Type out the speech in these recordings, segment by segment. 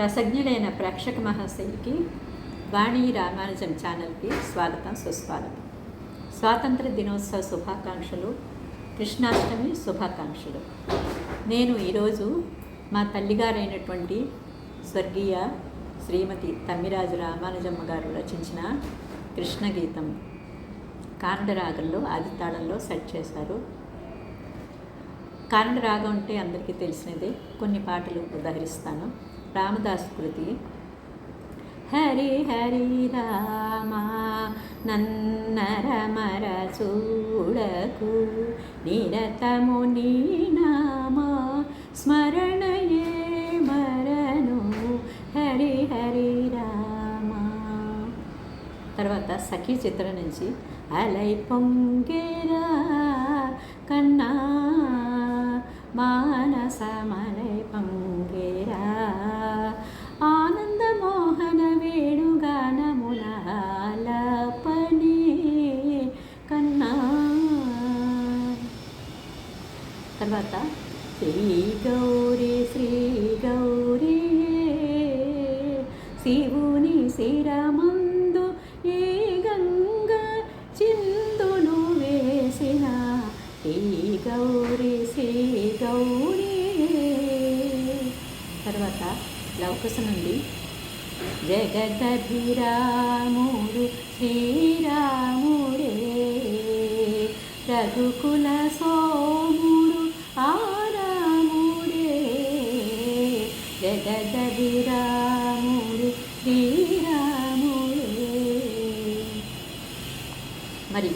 రసజ్ఞులైన ప్రేక్షక మహాశయులకి వాణి రామానుజం ఛానల్కి స్వాగతం సుస్వాగతం. స్వాతంత్ర దినోత్సవ శుభాకాంక్షలు కృష్ణాష్టమి శుభాకాంక్షలు. నేను ఈరోజు మా తల్లిగారైనటువంటి స్వర్గీయ శ్రీమతి తమ్మిరాజు రామానుజమ్మ గారు రచించిన కృష్ణగీతం కానడరాగంలో ఆదితాళంలో ఆది తాళంలో సెట్ చేశారు. కానడరాగం అంటే అందరికీ తెలిసినదే. కొన్ని పాటలు ఉదాహరిస్తాను. రామదాస్ కృతి. హరి హరి రామా నన్నరమర చూడకు నిరతము నీ నామా స్మరణయే మరను హరి హరి రామా. తర్వాత సఖీ చిత్రం నుంచి అలై పొంగేరా కన్నా మానసమలై పొంగేరా ఆనంద మోహన వేణుగానమునాలపని కన్నా. తర్వాత శ్రీ గౌరీ శ్రీ తర్వాత లవకుశ నుండి జగదభిరాముడు శ్రీరాముడే. రఘుకుల సోముడు ఆరాముడే. జగదభిరాముడు శ్రీరాముడే. మరి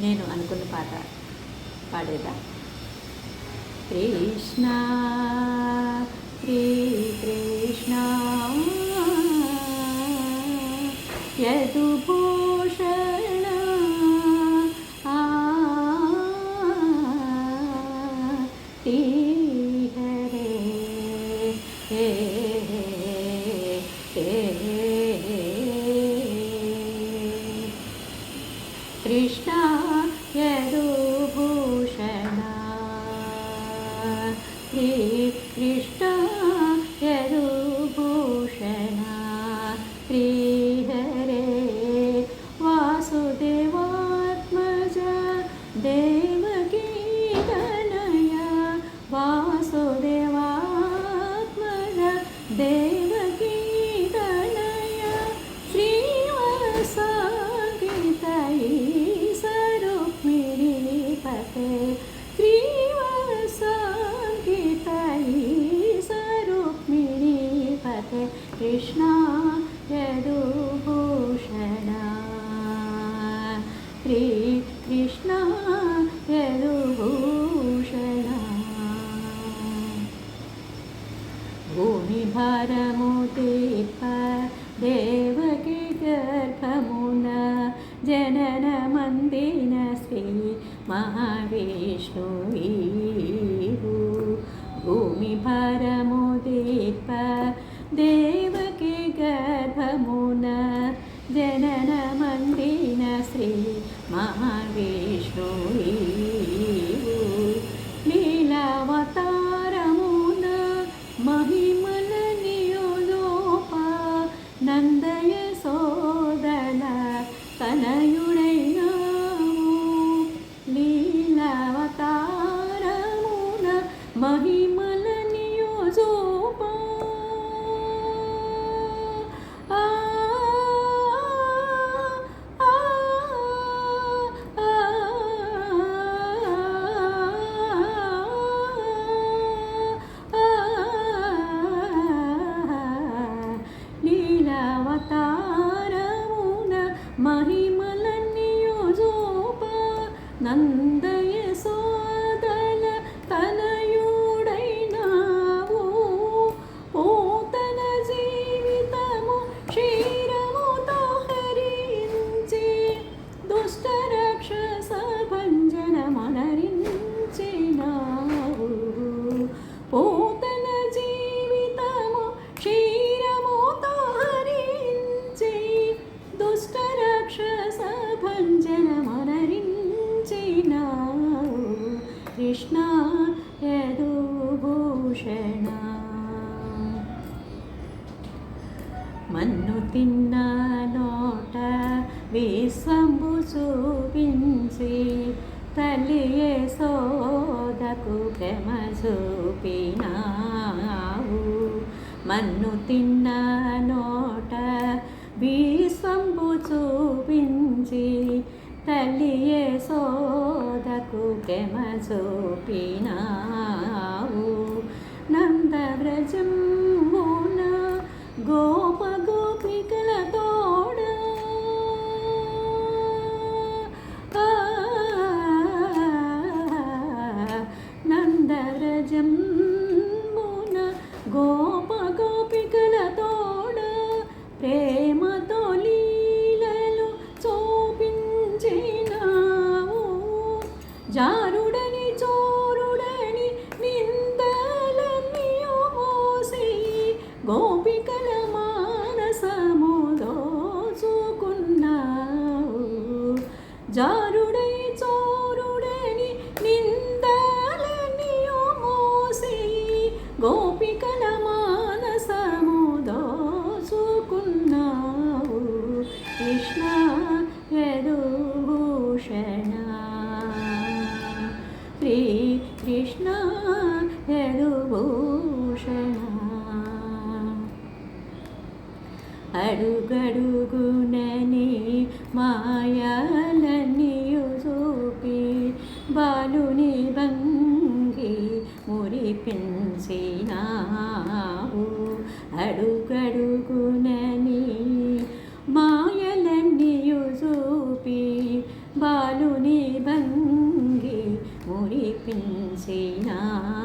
నేను అనుకున్న పాట పాడేదా? కృష్ణ 也读不懂 विष्णुवीरु। हि देवके गर्भमुन जननमण्डिन श्री महाविष्णुवी कृष्ण यदुभूषण మన్ను తిన్న నోట విశ్వంబు చూపించి తల్లి సోదకు ప్రేమ చూపినావు? మన్ను తిన్న నోట విశ్వంబు చూపించి తల్లి సోదకు కెమ చూపినావు నందవ్రజమున గోప గోపికల తోడ నందవ్రజమున గోప గోపికల తోడ. ప్రే అడుగడుగునని మాయాలన్నీయు చూపి బాలుని భంగి మురిపించినావు. అడుగడుగునని మాయలన్నీయు చూపి బాలుని భంగి మురిపించినావు.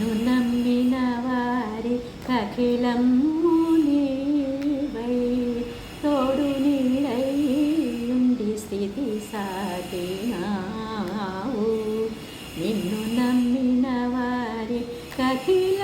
నిన్ను నమ్మిన వారి అఖిలం నీవై. తోడు నీడై ఉండి స్థితి సాగినావు. నిన్ను నమ్మిన వారి కఖిలం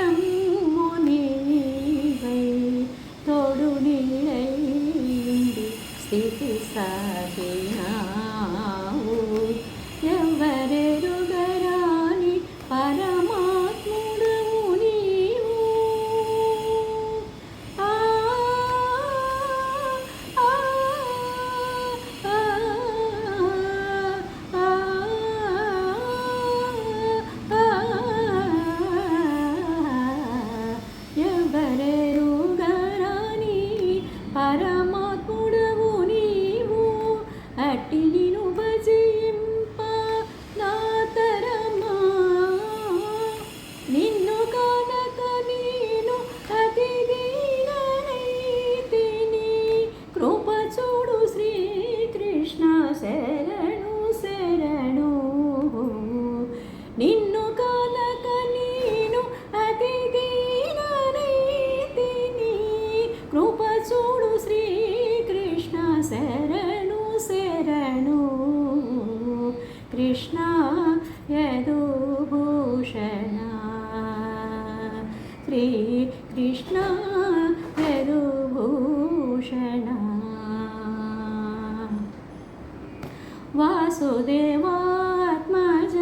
वासुदेवात्माज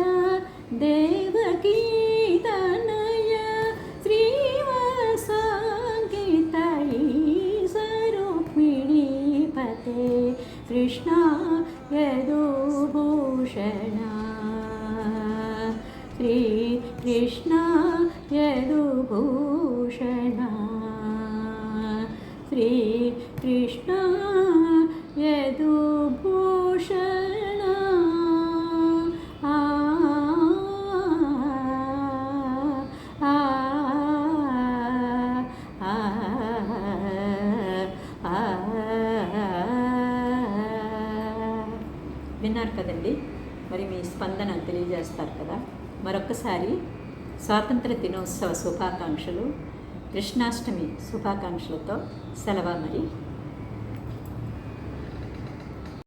देवकीर्तनय श्रिवसङ्गीतायी स्वरुक्मिणीपते कृष्णा यदुभूषण। श्रीकृष्णा यदुभूषण। श्रीकृष्ण విన్నారు కదండి. మరి మీ స్పందన తెలియజేస్తారు కదా. మరొకసారి స్వాతంత్ర దినోత్సవ శుభాకాంక్షలు. కృష్ణాష్టమి శుభాకాంక్షలతో సెలవు మరి.